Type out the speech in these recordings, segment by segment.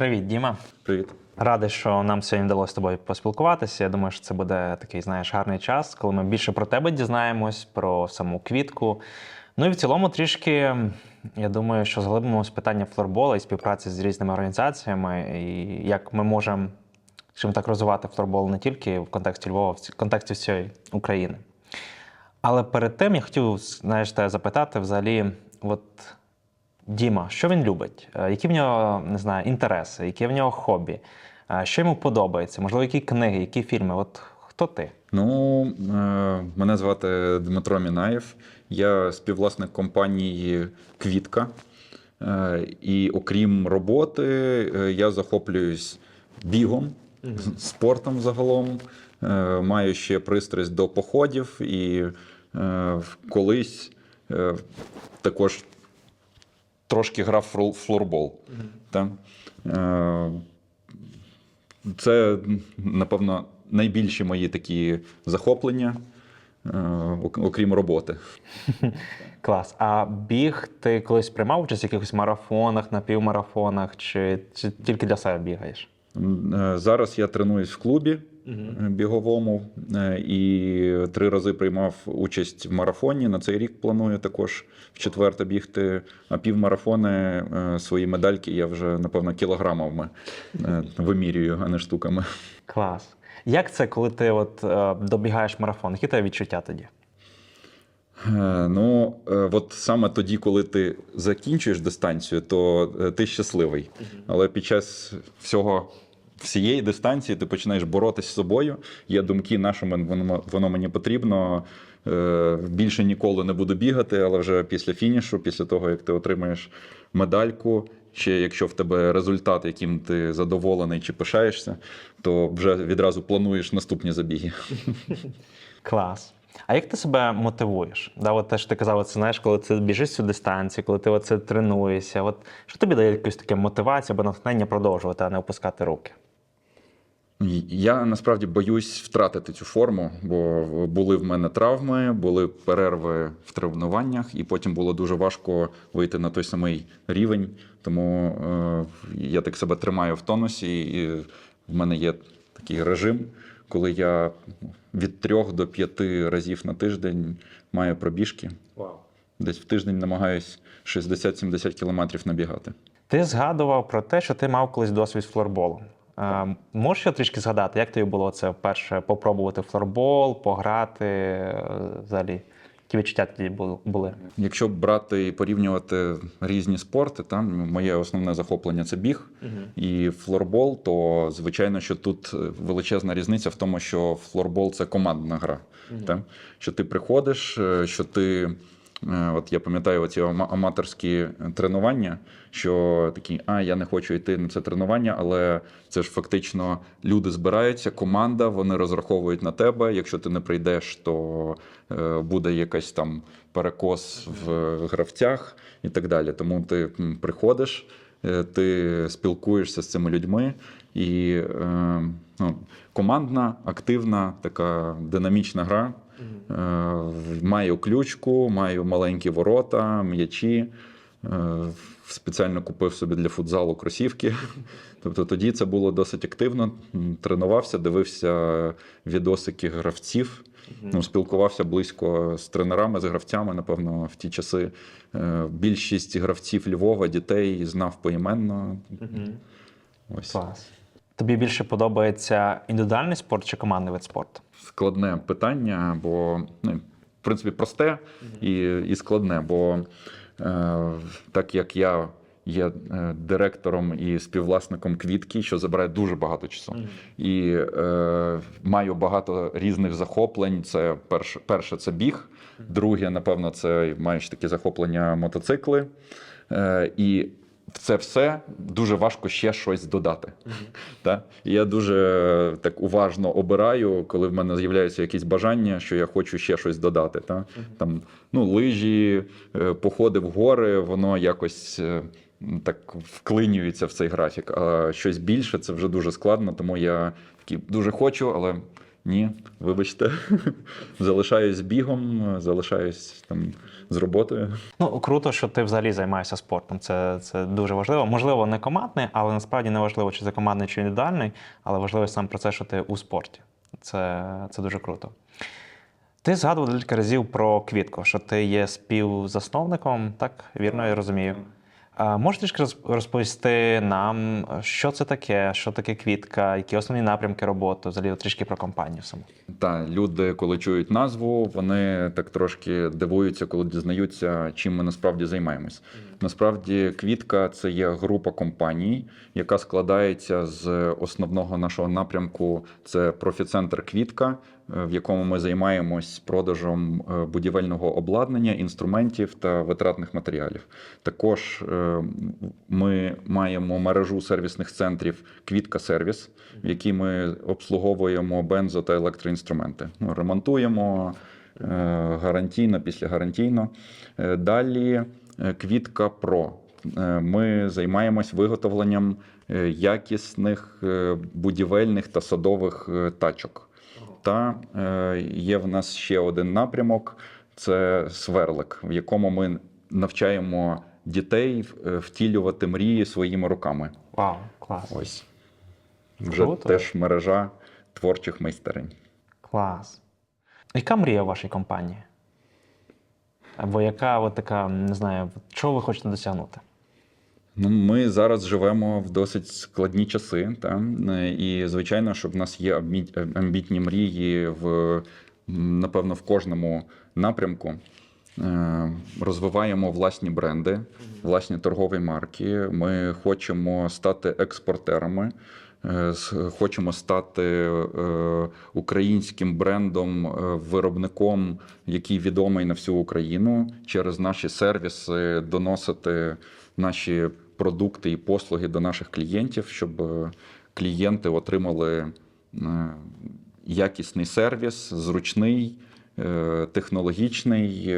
Привіт, Діма. Привіт. Радий, що нам сьогодні вдалося з тобою поспілкуватися. Я думаю, що це буде такий, знаєш, гарний час, коли ми більше про тебе дізнаємось, про саму квітку. Ну і в цілому трішки, я думаю, що заглибимося питання флорбола і співпраці з різними організаціями, і як ми можемо, скажімо так, розвивати флорбол не тільки в контексті Львова, в контексті всієї України. Але перед тим я хотів знаєш, тебе запитати взагалі, от Діма, що він любить? Е, Які в нього не знаю, інтереси, які в нього хобі? Е, Що йому подобається? Можливо, які книги, які фільми? От хто ти? Ну, е, мене звати Дмитро Мінаєв. Я співвласник компанії Квітка. І окрім роботи, я захоплююсь бігом, спортом загалом. Маю ще пристрасть до походів і колись також трошки грав флорбол. Е, Це, напевно, найбільші мої такі захоплення, е, окрім роботи. Клас. А біг ти колись приймав участь в якихось марафонах, напівмарафонах, чи, чи тільки для себе бігаєш? Е, Зараз я тренуюсь в клубі біговому е, і три рази приймав участь в марафоні. На цей рік планую також в четверте бігти. А півмарафони е, свої медальки я вже, напевно, кілограмами е, вимірюю, а не штуками. Клас. Як це, коли ти от, е, добігаєш марафон? Які тебе відчуття тоді? Е, Ну, е, от саме тоді, коли ти закінчуєш дистанцію, то е, ти щасливий. Але під час всього. Всієї дистанції ти починаєш боротися з собою. Є думки, на що воно, воно мені потрібно. Е, Більше ніколи не буду бігати, але вже після фінішу, після того, як ти отримаєш медальку, ще якщо в тебе результат, яким ти задоволений чи пишаєшся, то вже відразу плануєш наступні забіги. Клас. А як ти себе мотивуєш? Да, от те, ти казав, от, знаєш, коли ти біжиш цю дистанцію, коли ти оце тренуєшся, от що тобі дає якусь таке мотивацію або натхнення продовжувати, а не опускати руки? Я насправді боюсь втратити цю форму, бо були в мене травми, були перерви в тренуваннях, і потім було дуже важко вийти на той самий рівень. Тому е, я так себе тримаю в тонусі, і в мене є такий режим, коли я від трьох до п'яти разів на тиждень маю пробіжки. Вау. Десь в тиждень намагаюсь 60-70 кілометрів набігати. Ти згадував про те, що ти мав колись досвід з флорболом. Е, можеш ще трішки згадати, як тобі було це вперше попробувати флорбол, пограти е, взагалі? Які відчуття тоді бу- були? Якщо брати і порівнювати різні спорти, там моє основне захоплення це біг і флорбол, то звичайно, що тут величезна різниця в тому, що флорбол це командна гра. Та? Що ти приходиш, е, що ти. Е, От я пам'ятаю оці аматорські тренування, що такі, а я не хочу йти на це тренування, але це ж фактично люди збираються, команда, вони розраховують на тебе. Якщо ти не прийдеш, то е, буде якась там перекос в гравцях і так далі. Тому ти приходиш, е, ти спілкуєшся з цими людьми, і ну, командна, активна, така динамічна гра. Е, Маю ключку, маю маленькі ворота, м'ячі. Е, Спеціально купив собі для футзалу кросівки. Тобто тоді це було досить активно. Тренувався, дивився відосики гравців. Ну, спілкувався близько з тренерами, з гравцями. Напевно, в ті часи Е, більшість гравців Львова, дітей знав поіменно. Ось Клас. Тобі більше подобається індивідуальний спорт чи командний вид спорту? складне питання, бо ну, в принципі просте і, і складне. Бо е, так як я є е, директором і співвласником квітки, що забирає дуже багато часу, і е, маю багато різних захоплень. Це перше, перше це біг. Друге, напевно, це маєш такі захоплення мотоцикли. Е, і це все дуже важко ще щось додати. Та? І я дуже е, так уважно обираю, коли в мене з'являються якісь бажання, що я хочу ще щось додати. Та? Там, ну, лижі, е, походи в гори, воно якось. е, Так вклинюється в цей графік, а щось більше це вже дуже складно, тому я такий дуже хочу, але Ні, вибачте, залишаюсь бігом, залишаюсь там з роботою. Ну, круто, що ти взагалі займаєшся спортом. Це, це дуже важливо. Можливо, не командний, але насправді не важливо, чи це командний, чи індивідуальний, але важливо сам про це, що ти у спорті. Це, це дуже круто. Ти згадував декілька разів про квітку, що ти є співзасновником, так? Вірно, я розумію. А можеш трішки розповісти нам, що це таке, що таке квітка, які основні напрямки роботи, взагалі трішки про компанію саму. Та люди, коли чують назву, вони так трошки дивуються, коли дізнаються, чим ми насправді займаємось. Насправді, квітка це є група компаній, яка складається з основного нашого напрямку. Це профіцентр Квітка, в якому ми займаємось продажем е, будівельного обладнання, інструментів та витратних матеріалів. Також е, ми маємо мережу сервісних центрів Квітка Сервіс, в якій ми обслуговуємо бензо та електроінструменти. Ну, ремонтуємо е, гарантійно, післягарантійно. Е, Далі е, Квітка Про. Е, Ми займаємось виготовленням е, якісних е, будівельних та садових е, тачок. Та е, є в нас ще один напрямок це сверлик, в якому ми навчаємо дітей е, втілювати мрії своїми руками. Вау, клас. Ось вже Круто. теж мережа творчих майстерень. Клас. Яка мрія в вашій компанії? Або яка от така, не знаю, чого ви хочете досягнути? Ну, ми зараз живемо в досить складні часи, та? і звичайно, що в нас є амбі- амбітні мрії в напевно в кожному напрямку. Е, Розвиваємо власні бренди, власні торгові марки. Ми хочемо стати експортерами. е, Хочемо стати е, українським брендом, виробником, який відомий на всю Україну, через наші сервіси доносити наші продукти і послуги до наших клієнтів, щоб е, клієнти отримали е, якісний сервіс, зручний, е, технологічний,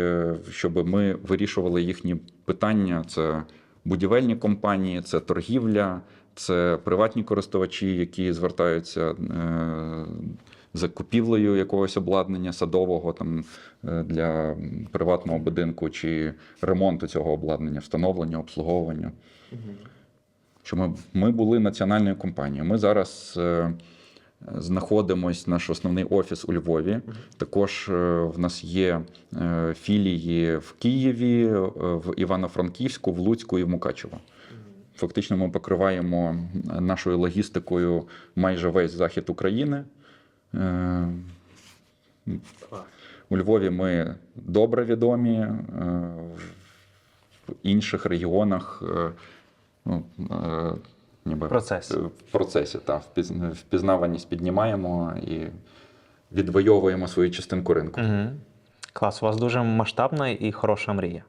щоб ми вирішували їхні питання. Це будівельні компанії, це торгівля, це приватні користувачі, які звертаються е, за купівлею якогось обладнання садового там е, для приватного будинку чи ремонту цього обладнання, встановлення, обслуговування. Що ми, ми були національною компанією. Ми зараз е, знаходимось, наш основний офіс у Львові. Також е, в нас є е, філії в Києві, е, в Івано-Франківську, в Луцьку і в Мукачево. Фактично, ми покриваємо нашою логістикою майже весь захід України. Е, У Львові ми добре відомі, е, в інших регіонах е, ну, ніби В процесі. в процесі так, впізнаваність піднімаємо і відвоюємо свою частинку ринку. Угу. Клас, у вас дуже масштабна і хороша мрія.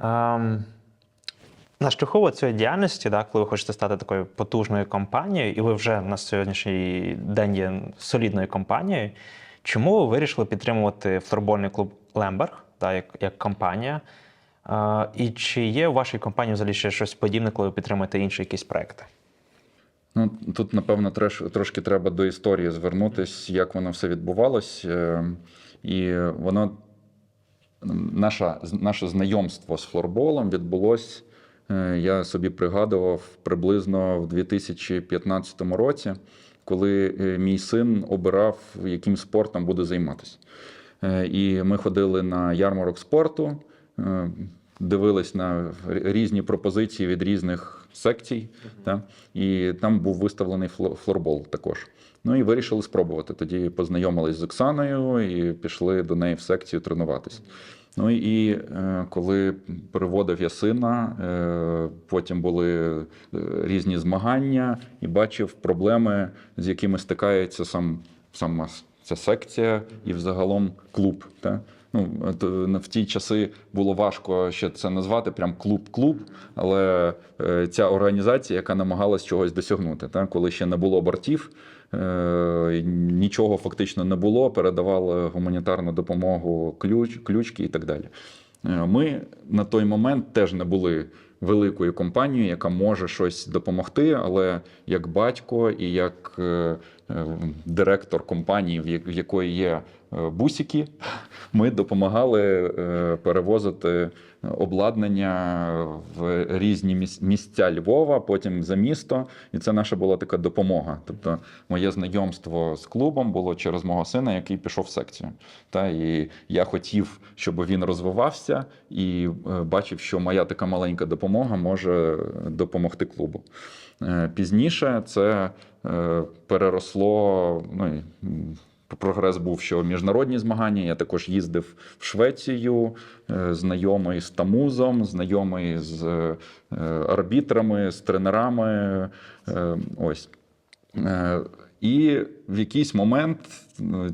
Ем, на цієї діяльності, да, коли ви хочете стати такою потужною компанією, і ви вже на сьогоднішній день є солідною компанією, чому ви вирішили підтримувати флорбольний клуб Лемберг да, як, як компанія? Е, і чи є у вашій компанії взагалі ще щось подібне, коли ви підтримуєте інші якісь проекти? Ну, тут, напевно, трошки треба до історії звернутися, як воно все відбувалось. Е, І воно, наша, наше знайомство з флорболом відбулось, я собі пригадував, приблизно в 2015 році, коли е, мій син обирав, яким спортом буде займатися. Е, І ми ходили на ярмарок спорту, е, дивились на різні пропозиції від різних секцій, та, і там був виставлений фло- флорбол також. Ну і вирішили спробувати. Тоді познайомились з Оксаною і пішли до неї в секцію тренуватись. Ну і е, коли переводив я сина, е, потім були е, різні змагання, і бачив проблеми, з якими стикається сам сама ця секція і взагалом клуб. Та? Ну, в ті часи було важко ще це назвати прям клуб-клуб, але е, ця організація, яка намагалась чогось досягнути, та? коли ще не було бортів, е, нічого фактично не було, передавали гуманітарну допомогу, ключ, ключки і так далі. Е, Ми на той момент теж не були великою компанією, яка може щось допомогти, але як батько і як директор компанії, в якої є бусики, ми допомагали е, перевозити обладнання в різні місця Львова, потім за місто. І це наша була така допомога. Тобто, моє знайомство з клубом було через мого сина, який пішов в секцію. Та і я хотів, щоб він розвивався, і е, бачив, що моя така маленька допомога може допомогти клубу. Е, Пізніше це е, переросло. Ну, прогрес був, що міжнародні змагання. Я також їздив в Швецію, е, знайомий з Тамузом, знайомий з е, арбітрами, з тренерами. Е, Ось. І в якийсь момент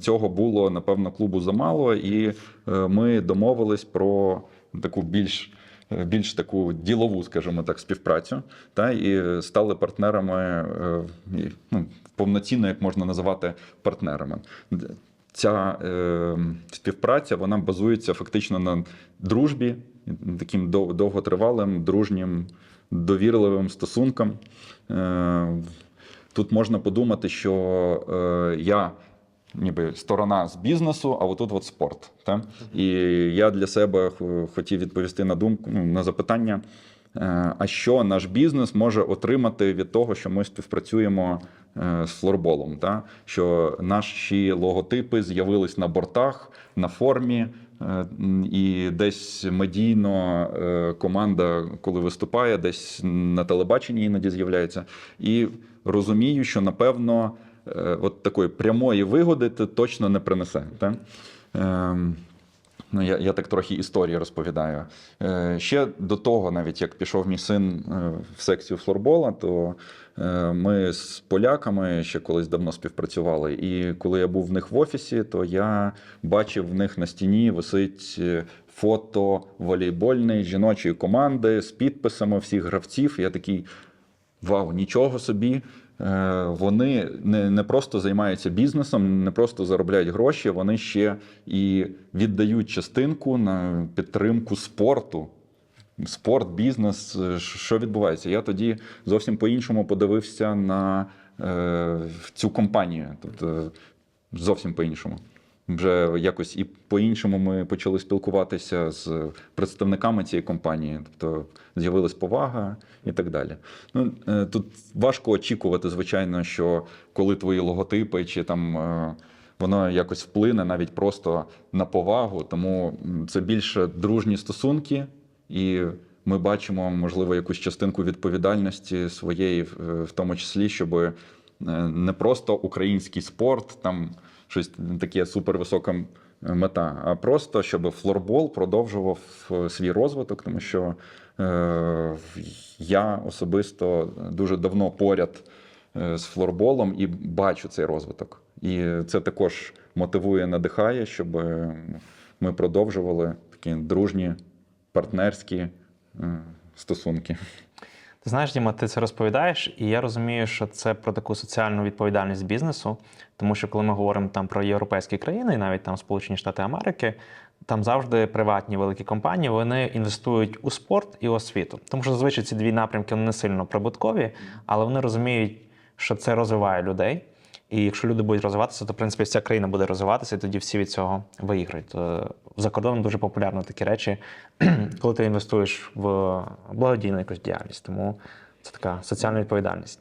цього було, напевно, клубу замало, і ми домовились про таку більш, більш таку ділову, скажімо так, співпрацю. Та, і стали партнерами, ну, повноцінно, як можна називати, партнерами. Ця е, співпраця вона базується фактично на дружбі, таким дов- довготривалим, дружнім, довірливим стосункам. Е, Тут можна подумати, що е, я ніби сторона з бізнесу, а отут от спорт. Та? І я для себе хотів відповісти на думку ну, на запитання. Е, А що наш бізнес може отримати від того, що ми співпрацюємо е, з флорболом? Та? Що наші логотипи з'явились на бортах, на формі, е, і десь медійно команда, коли виступає, десь на телебаченні іноді з'являється. І розумію, що напевно от такої прямої вигоди ти точно не принесе. Та? Ну, я, я так трохи історії розповідаю. Е, ще до того, навіть як пішов мій син е, в секцію флорбола, то е, ми з поляками ще колись давно співпрацювали. І коли я був в них в офісі, то я бачив в них на стіні висить е, фото волейбольної жіночої команди з підписами всіх гравців. Я такий. Вау, нічого собі. Е, Вони не, не просто займаються бізнесом, не просто заробляють гроші, вони ще і віддають частинку на підтримку спорту. Спорт, бізнес, е, що відбувається? Я тоді зовсім по-іншому подивився на е, цю компанію. Тобто зовсім по-іншому. Вже якось і по-іншому ми почали спілкуватися з представниками цієї компанії, тобто з'явилась повага і так далі. Ну, е, тут важко очікувати, звичайно, що коли твої логотипи чи там е, воно якось вплине навіть просто на повагу, тому це більше дружні стосунки, і ми бачимо, можливо, якусь частинку відповідальності своєї, в тому числі, щоб е, не просто український спорт, там щось таке супервисока мета, а просто щоб флорбол продовжував е, свій розвиток, тому що е, я особисто дуже давно поряд е, з флорболом і бачу цей розвиток. І це також мотивує, надихає, щоб е, ми продовжували такі дружні, партнерські стосунки. Ти знаєш, Діма, ти це розповідаєш, і я розумію, що це про таку соціальну відповідальність бізнесу. Тому що коли ми говоримо там про європейські країни, і навіть там Сполучені Штати Америки, там завжди приватні великі компанії вони інвестують у спорт і освіту. Тому що зазвичай ці дві напрямки вони не сильно прибуткові, але вони розуміють, що це розвиває людей. І якщо люди будуть розвиватися, то в принципі вся країна буде розвиватися, і тоді всі від цього виграють. Е, За кордоном дуже популярно такі речі, коли ти інвестуєш в благодійну якусь діяльність. Тому це така соціальна відповідальність.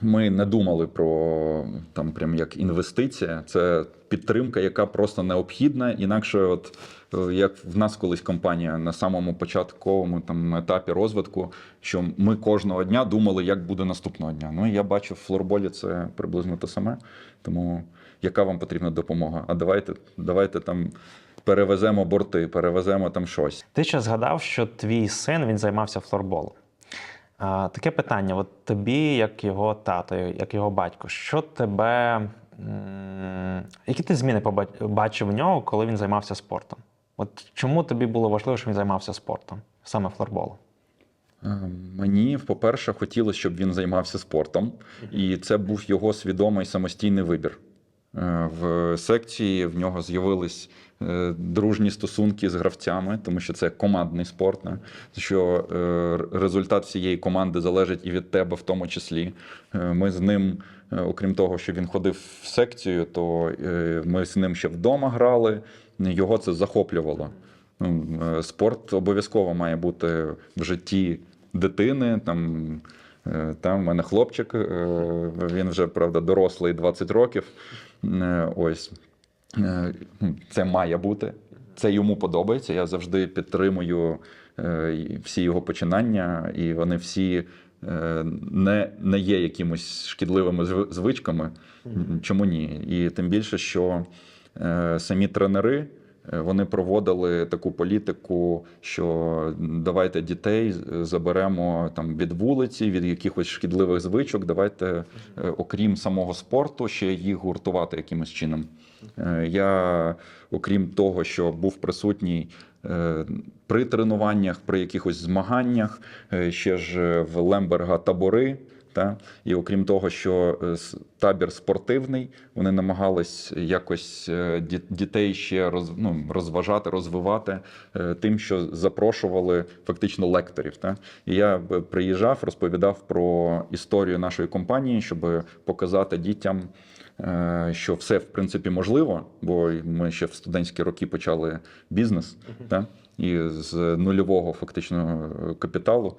Ми не думали про там прям як інвестиція. Це підтримка, яка просто необхідна. Інакше, от е, як в нас колись компанія на самому початковому там етапі розвитку, що ми кожного дня думали, як буде наступного дня. Ну я бачу в флорболі це приблизно те саме. Тому яка вам потрібна допомога? А давайте, давайте там перевеземо борти, перевеземо там щось. Ти ще згадав, що твій син він займався флорболом. Таке питання: от тобі, як його тато, як його батько, що тебе. Які ти зміни поба- бачив в нього, коли він займався спортом? От чому тобі було важливо, що він займався спортом, саме флорболом? Мені, по-перше, хотілося, щоб він займався спортом, і це був його свідомий самостійний вибір. Е, в секції. В нього з'явились е, дружні стосунки з гравцями, тому що це командний спорт. Що е, результат всієї команди залежить і від тебе, в тому числі. Ми з ним, окрім того, що він ходив в секцію, то ми з ним ще вдома грали. Його це захоплювало. Ну, Спорт обов'язково має бути в житті дитини. Там, там в мене хлопчик, він вже правда дорослий 20 років. Е, Ось Е, ну, це має бути. Це йому подобається. Я завжди підтримую е, всі його починання, і вони всі не, не є якимось шкідливими звичками. Чому ні? І тим більше, що самі тренери. Е, Вони проводили таку політику, що давайте дітей заберемо там від вулиці, від якихось шкідливих звичок. Давайте, е, окрім самого спорту, ще їх гуртувати якимось чином. Е, Я, окрім того, що був присутній при тренуваннях, при якихось змаганнях, ще ж в Лемберга табори. Та? І окрім того, що е, табір спортивний, вони намагались якось е, дітей ще роз, ну, розважати, розвивати е, тим, що запрошували фактично лекторів. Та? І я приїжджав, розповідав про історію нашої компанії, щоб показати дітям, що все в принципі можливо, бо ми ще в студентські роки почали бізнес. Та? І з нульового фактично капіталу.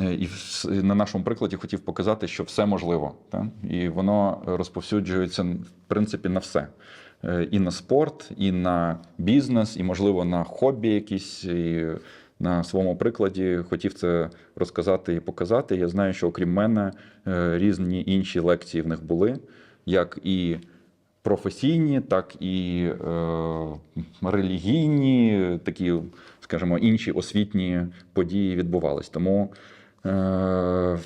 Е, І на нашому прикладі хотів показати, що все можливо. Та? І воно розповсюджується в принципі на все. Е, І на спорт, і на бізнес, і, можливо, на хобі якісь. І на своєму прикладі хотів це розказати і показати. Я знаю, що окрім мене е, різні інші лекції в них були, як і професійні, так і е, релігійні, такі, скажімо, інші освітні події відбувались. Тому е,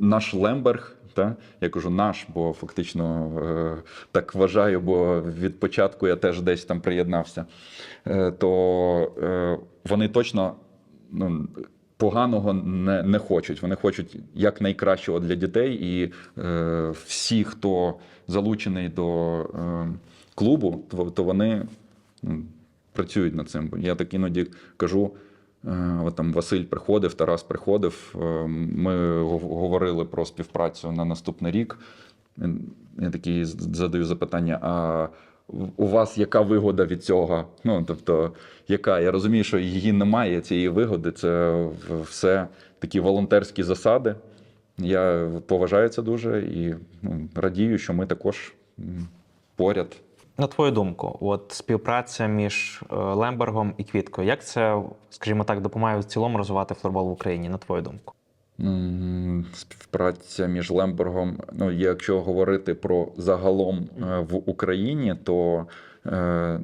наш Лемберг, та, я кажу наш, бо фактично е, так вважаю, бо від початку я теж десь там приєднався, е, то е, вони точно ну, поганого не, не хочуть. Вони хочуть як найкращого для дітей, і е, всі, хто залучений до е, клубу, то, то вони працюють над цим. Я так іноді кажу. Е, От там Василь приходив, Тарас приходив. е, Ми говорили про співпрацю на наступний рік. Я такий задаю запитання: а у вас яка вигода від цього? Ну, тобто, яка? Я розумію, що її немає, цієї вигоди. Це все такі волонтерські засади. Я поважаю це дуже і ну, радію, що ми також поряд. На твою думку, от співпраця між е, Лембергом і Квіткою, як це, скажімо так, допомагає в цілому розвивати флорбол в Україні, на твою думку? Співпраця між Лембергом. Ну, якщо говорити про загалом е, в Україні, то е,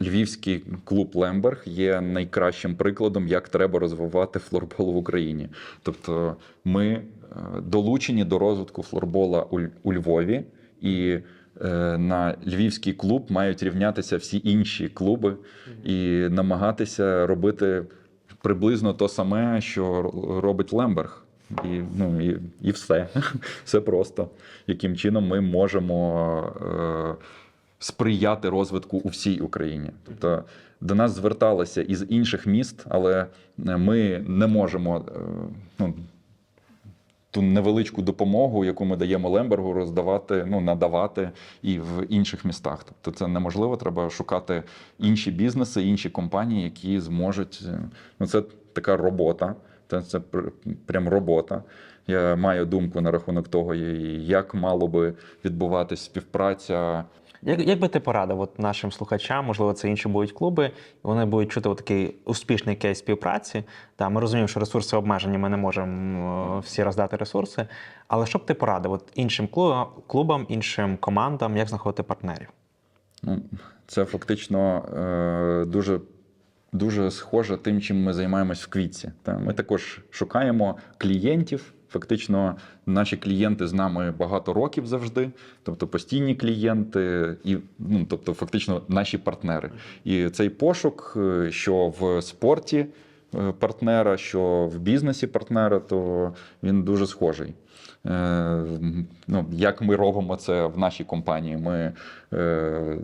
Львівський клуб Лемберг є найкращим прикладом, як треба розвивати флорбол в Україні. Тобто, ми е, долучені до розвитку флорбола у, Львові, і на львівський клуб мають рівнятися всі інші клуби і намагатися робити приблизно то саме, що робить Лемберг. І, ну, і, і все. Все просто. Яким чином ми можемо е, сприяти розвитку у всій Україні. Тобто до нас зверталися із інших міст, але ми не можемо е, ну, ту невеличку допомогу, яку ми даємо Лембергу, роздавати, ну, надавати і в інших містах. Тобто це неможливо, треба шукати інші бізнеси, інші компанії, які зможуть. е, Ну, це така робота. Це, це пр- прям робота. Я маю думку на рахунок того, як мало би відбуватись співпраця Як, як би ти порадив от нашим слухачам, можливо, це інші будуть клуби, і вони будуть чути такий успішний кейс співпраці. Та, ми розуміємо, що ресурси обмежені, ми не можемо е, всі роздати ресурси. Але що б ти порадив от іншим клубам, іншим командам, як знаходити партнерів? Ну, це фактично е, дуже, дуже схоже тим, чим ми займаємось в квітці. Ми також шукаємо клієнтів. Фактично, наші клієнти з нами багато років завжди, тобто постійні клієнти, і ну, тобто, фактично, наші партнери. І цей пошук, е, що в спорті е, партнера, що в бізнесі партнера, то він дуже схожий. Е, Ну, як ми робимо це в нашій компанії? Ми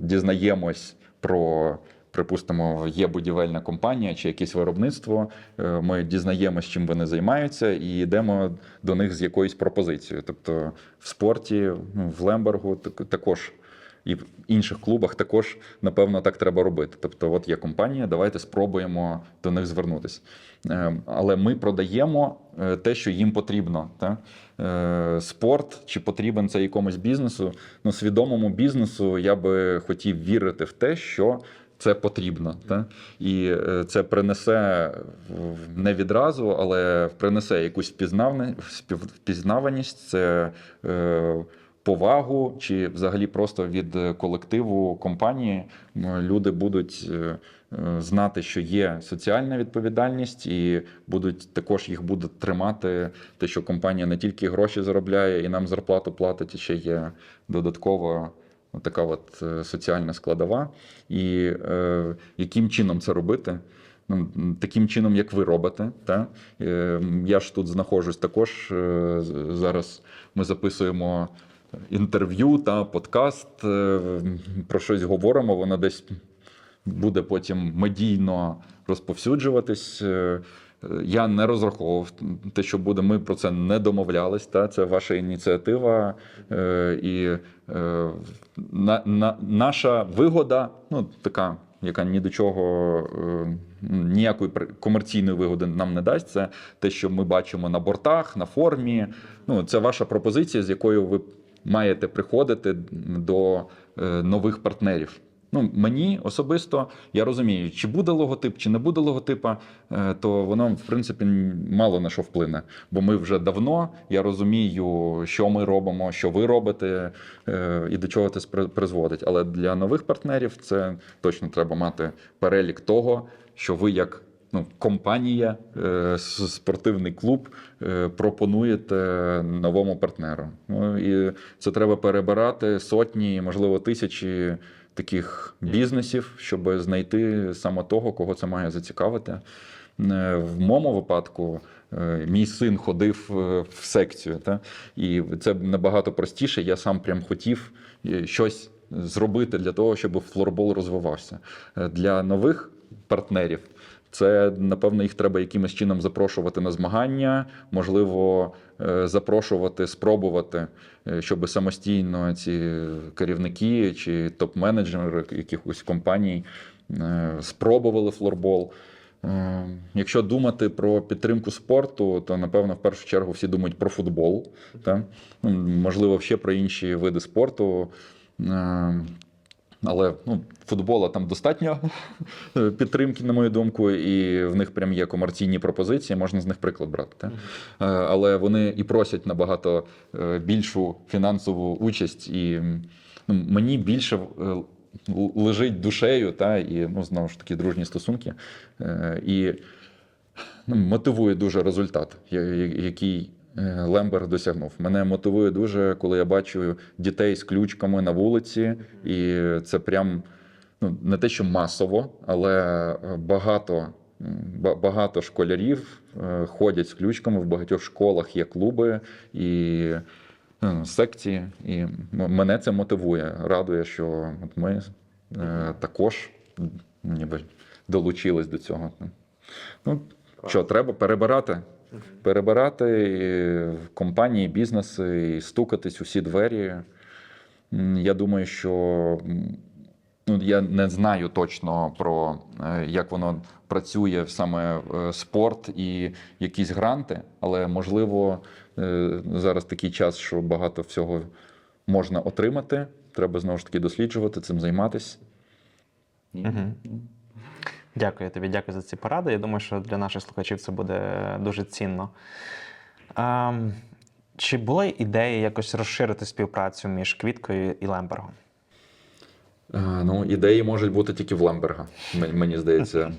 дізнаємось про. Припустимо, є будівельна компанія чи якесь виробництво. е, Ми дізнаємось, чим вони займаються, і йдемо до них з якоюсь пропозицією. Тобто в спорті, ну, в Лембергу також і в інших клубах також, напевно, так треба робити. Тобто, от є компанія, давайте спробуємо до них звернутися. Е, Але ми продаємо е, те, що їм потрібно. Та? Спорт чи потрібен це якомусь бізнесу. Ну, свідомому бізнесу я би хотів вірити в те, що. Це потрібно, та? і е, це принесе не відразу, але принесе якусь впізнаваність, це е, повагу, чи взагалі просто від колективу компанії люди будуть е, знати, що є соціальна відповідальність, і будуть також їх будуть тримати, те, що компанія не тільки гроші заробляє і нам зарплату платить, і ще є додатково. Така от е, соціальна складова, і е, яким чином це робити? Ну, таким чином, як ви робите. Та? Е, я ж тут знаходжусь також. е, Зараз ми записуємо інтерв'ю та подкаст, е, про щось говоримо, воно десь буде потім медійно розповсюджуватись. Я не розраховував те, що буде. Ми про це не домовлялись. Та це ваша ініціатива, е, і е, на, на, наша вигода, ну така, яка ні до чого е, ніякої комерційної вигоди нам не дасть. Це те, що ми бачимо на бортах, на формі. Ну, це ваша пропозиція, з якою ви маєте приходити до нових партнерів. Ну, мені особисто я розумію, чи буде логотип, чи не буде логотипа, е, то воно в принципі мало на що вплине. Бо ми вже давно я розумію, що ми робимо, що ви робите, е, і до чого це призводить. Але для нових партнерів це точно треба мати перелік того, що ви як. Ну, компанія, е, спортивний клуб пропонуєте новому партнеру. Ну і це треба перебирати сотні, можливо, тисячі таких бізнесів, щоб знайти саме того, кого це має зацікавити. Е, В моєму випадку е, мій син ходив е, в секцію, та? і це набагато простіше. Я сам прям хотів щось зробити для того, щоб флорбол розвивався. Для нових партнерів. Це напевно їх треба якимось чином запрошувати на змагання, можливо, е, запрошувати, спробувати, е, щоб самостійно ці керівники чи топ-менеджери якихось компаній е, спробували флорбол. Якщо думати про підтримку спорту, то напевно в першу чергу всі думають про футбол, та? Ну, можливо, ще про інші види спорту. Але ну, футбола там достатньо підтримки, на мою думку, і в них прям є комерційні пропозиції, можна з них приклад брати. Та? Е, Але вони і просять набагато е, більшу фінансову участь, і ну, мені більше е, лежить душею, та, і ну, знову ж таки дружні стосунки. І ну, мотивує дуже результат, який е, Лемберг досягнув. Мене мотивує дуже, коли я бачу дітей з ключками на вулиці, і це прям ну, не те, що масово, але е, багато. Багато школярів е, ходять з ключками в багатьох школах є клуби і е, секції. І мене це мотивує. Радує, що от ми е, також ніби долучились до цього. Ну, що, треба перебирати. Перебирати компанії, бізнеси, і стукатись у всі двері. Я думаю, що ну, я не знаю точно про е, як воно працює саме е, спорт і якісь гранти, але можливо е, зараз такий час, що багато всього можна отримати. Треба знову ж таки досліджувати, цим займатися. Мгм. Дякую тобі, дякую за ці поради. Я думаю, що для наших слухачів це буде дуже цінно. Ем, чи були ідеї якось розширити співпрацю між Квіткою і Лембергом? Е, Ну, ідеї можуть бути тільки в Лемберга, мені здається.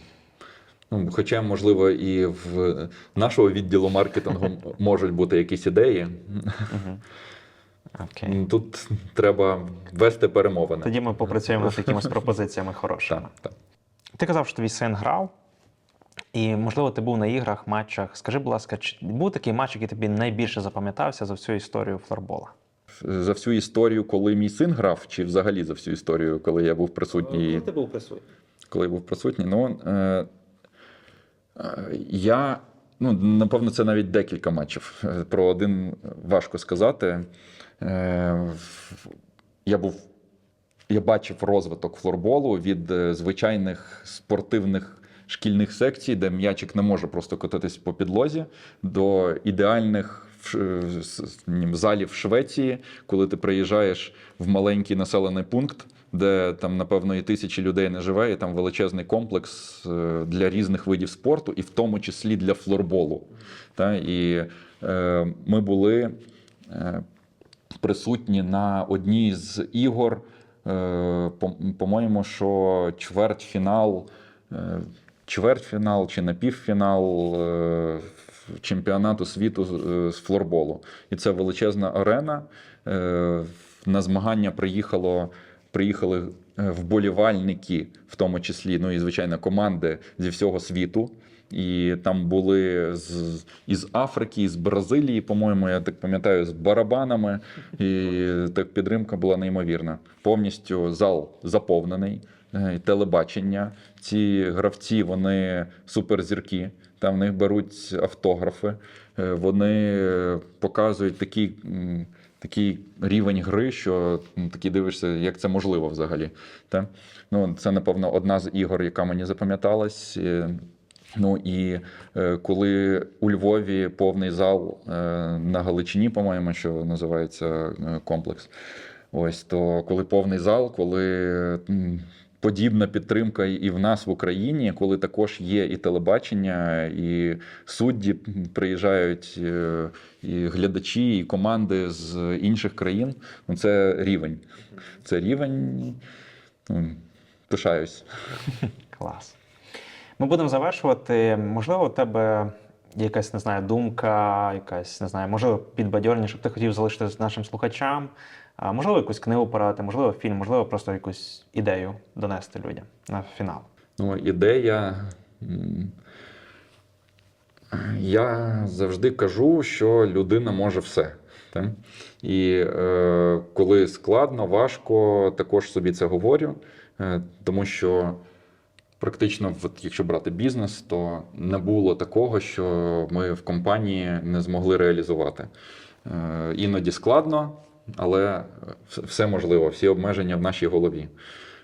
Ну, хоча, можливо, і в нашого відділу маркетингу можуть бути якісь ідеї. Окей. Тут треба вести перемовини. Тоді ми попрацюємо над якимись пропозиціями хорошими. Так, так. Ти казав, що твій син грав. І, можливо, ти був на іграх, матчах. Скажи, будь ласка, чи був такий матч, який тобі найбільше запам'ятався за всю історію флорбола? За всю історію, коли мій син грав, чи взагалі за всю історію, коли я був присутній? Коли ти був присутній. коли я був присутній. Ну, е, е, я, ну, напевно, це навіть декілька матчів. Е, Про один важко сказати. Е, я був. Я бачив розвиток флорболу від е, звичайних спортивних шкільних секцій, де м'ячик не може просто котитись по підлозі, до ідеальних ні, залів Швеції, коли ти приїжджаєш в маленький населений пункт, де там, напевно, і тисячі людей не живе, і там величезний комплекс е, для різних видів спорту, і в тому числі для флорболу. Та? І е, ми були. Е, присутні на одній з ігор. Е, по- По-моєму, що чвертьфінал, е, чвертьфінал чи напівфінал е, чемпіонату світу з- флорболу. І це величезна арена. На змагання приїхало. Приїхали вболівальники, в тому числі, ну і звичайно, команди зі всього світу. І там були з, із Африки, з Бразилії, по-моєму, я так пам'ятаю, з барабанами. І так підтримка була неймовірна. Повністю зал заповнений, е, телебачення. Ці гравці вони суперзірки. Там в них беруть автографи, е, вони е, показують такі. Такий рівень гри, що такі дивишся, як це можливо взагалі. Та? Ну, це, напевно, одна з ігор, яка мені запам'яталась. Ну і е, коли у Львові повний зал е, на Галичині, по-моєму, що називається е, комплекс. Ось то коли повний зал, коли подібна підтримка і в нас в Україні, коли також є і телебачення, і судді приїжджають, і глядачі, і команди з інших країн, ну це рівень. Це рівень. Пишаюсь. Клас. Ми будемо завершувати. Можливо, у тебе якась не знаю, думка, якась не знаю, можливо, підбадьорення, щоб ти хотів залишити нашим слухачам. А, можливо, якусь книгу порадити, можливо, фільм, можливо, просто якусь ідею донести людям на фінал. Ну, ідея. Я завжди кажу, що людина може все. Так? І е, коли складно, важко, також собі це говорю, е, тому що практично, от, якщо брати бізнес, то не було такого, що ми в компанії не змогли реалізувати. Е, іноді складно, але все можливо, всі обмеження в нашій голові.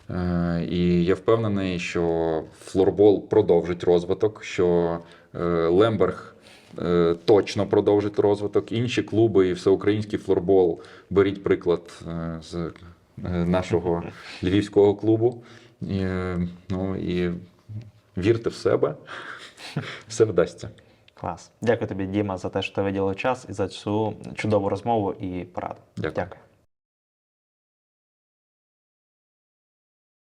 Е, І я впевнений, що флорбол продовжить розвиток, що е, Лемберг точно продовжить розвиток. Інші клуби і всеукраїнський флорбол беріть приклад з нашого львівського клубу. І, ну, і вірте в себе, все вдасться. Клас. Дякую тобі, Діма, за те, що ти виділив час і за цю чудову розмову і пораду. Дякую. Дякую.